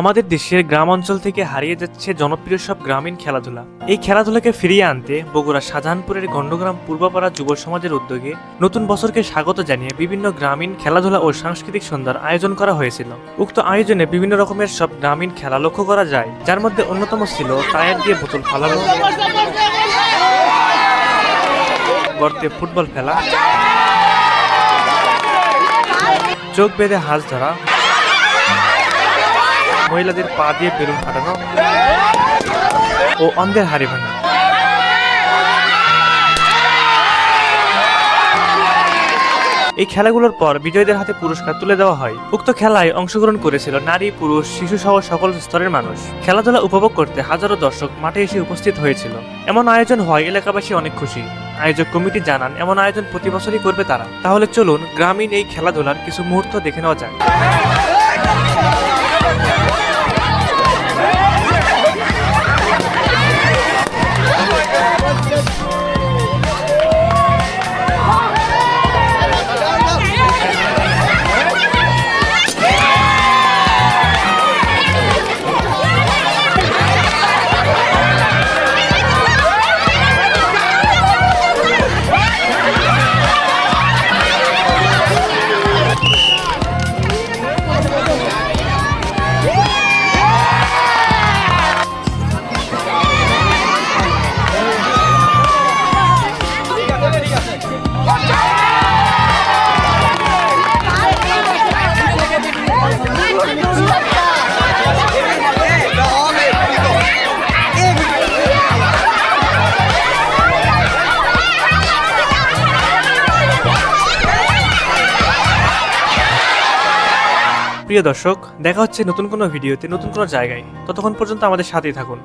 আমাদের দেশের গ্রাম অঞ্চল থেকে হারিয়ে যাচ্ছে জনপ্রিয় সব গ্রামীণ খেলাধুলা। এই খেলাধুলাকে ফিরিয়ে আনতে বগুড়া শাহজাহানপুরের গণ্ডগ্রাম পূর্বপাড়া যুব সমাজের উদ্যোগে নতুন বছরকে স্বাগত জানিয়ে বিভিন্ন গ্রামীণ খেলাধুলা ও সাংস্কৃতিক সন্ধ্যার আয়োজন করা হয়েছিল। উক্ত আয়োজনে বিভিন্ন রকমের সব গ্রামীণ খেলা লক্ষ্য করা যায়, যার মধ্যে অন্যতম ছিল টায়ার দিয়ে বোতল ফালানো, গর্তে ফুটবল খেলা, চোখ বেঁধে হাঁস ধরা মহিলাদের পা দিয়ে বেলুন ফাটানো ও অন্ধের হাড়ি ভাঙা। এই খেলাগুলোর পর বিজয়ীদের হাতে পুরস্কার তুলে দেওয়া হয়। উক্ত খেলায় অংশগ্রহণ করেছিল নারী, পুরুষ, শিশু সহ সকল স্তরের মানুষ। খেলাধুলা উপভোগ করতে হাজারো দর্শক মাঠে এসে উপস্থিত হয়েছিল। এমন আয়োজন হয় এলাকাবাসী অনেক খুশি। আয়োজক কমিটি জানান, এমন আয়োজন প্রতি বছরই করবে তারা। তাহলে চলুন, গ্রামীণ এই খেলাধুলার কিছু মুহূর্ত দেখে নেওয়া যাক। প্রিয় দর্শক, দেখা হচ্ছে নতুন কোনো ভিডিওতে, নতুন কোনো জায়গায়। ততক্ষণ পর্যন্ত আমাদের সাথেই থাকুন।